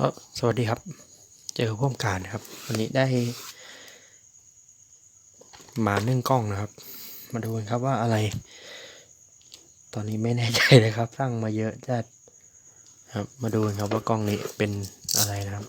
ก็สวัสดีครับ เจอพ่วงการนะครับ วันนี้ได้ มานึ่งกล้องนะครับ มาดูกันครับว่าอะไร ตอนนี้ไม่แน่ใจเลยครับ สร้างมาเยอะจัดครับ มาดูกันครับว่ากล้องนี้เป็นอะไรนะครับ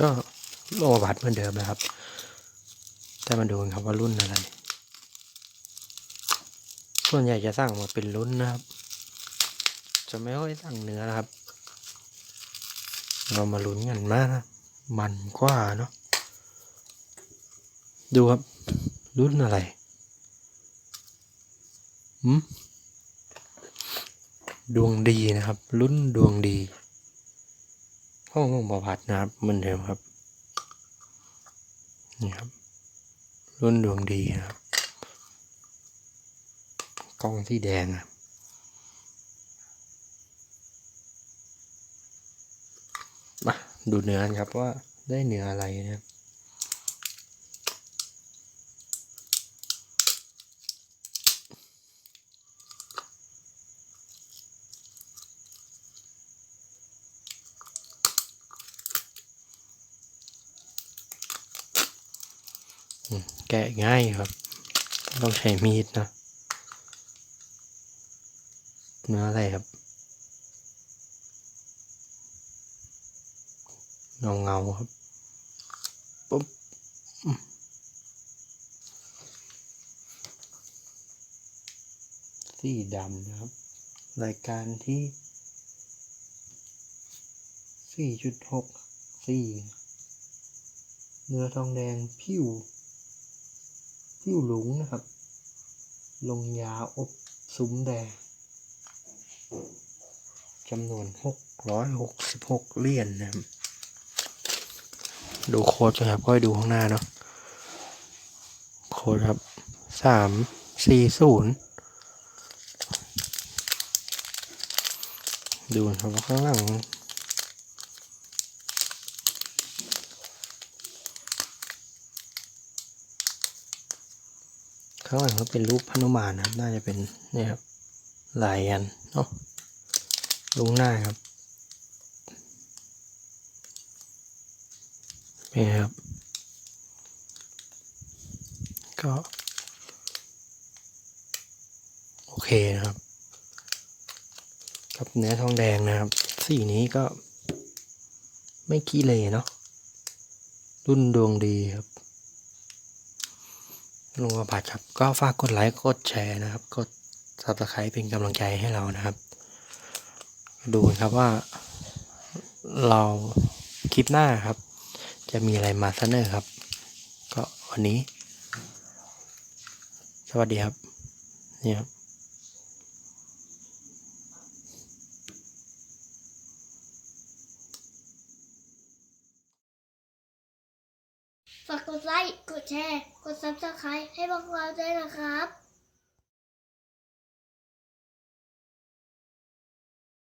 ก็โลบัตเหมือนเดิมนะครับ แต่มาดูกันครับว่ารุ่นอะไร ส่วนใหญ่จะสั่งมาเป็นรุ่นนะครับ จะไม่ค่อยสั่งเนื้อนะครับ เรามาลุ้นกันมากนะ มันกว่าเนาะ ดูครับ รุ่นอะไรหืมดวงดีนะครับ รุ่นดวงดี ห้องของบอพัดนะครับเหมือนเดิมครับนี่ครับรุ่นดวงดีนะครับกล้องที่แดงอะมาดูเนื้อครับว่าได้เนื้ออะไรนะครับ แกะง่ายครับ ต้องใช้มีดนะ เนื้ออะไรครับ เงาเงาครับปุ๊บสีดำนะครับ รายการที่สี่จุดหกสี่เนื้อทองแดงผิว ผิวหลุงนะครับ ลงยาอบซุ้มแดงจำนวนหกร้อยหกสิบหกเหรียญนะครับ ดูโค้ดครับก็ให้ดูข้างหน้าเนาะโค้ดครับสามสี่ศูนย์ดูนะครับข้างหลัง ข้างหลังก็เป็นรูปพนุมานนะครับน่าจะเป็นเนี่ยครับลายอันเนาะลุงหน้าครับนี่ครับ ก็ โอเคนะครับ กับเนื้อทองแดงนะครับ สีนี้ก็ไม่ขี้เลยเนาะรุ่นดวงดีครับ ลุงประพัดครับ ก็ฝากกดไลค์กดแชร์นะครับ กดซับสไครป์เป็นกำลังใจให้เรานะครับ ดูครับว่า เราคลิปหน้าครับ จะมีอะไรมาเสนอครับ ก็วันนี้ สวัสดีครับ นี่ครับ กดไลค์ กดแชร์ กด subscribe ให้พวกเราด้วยนะครับ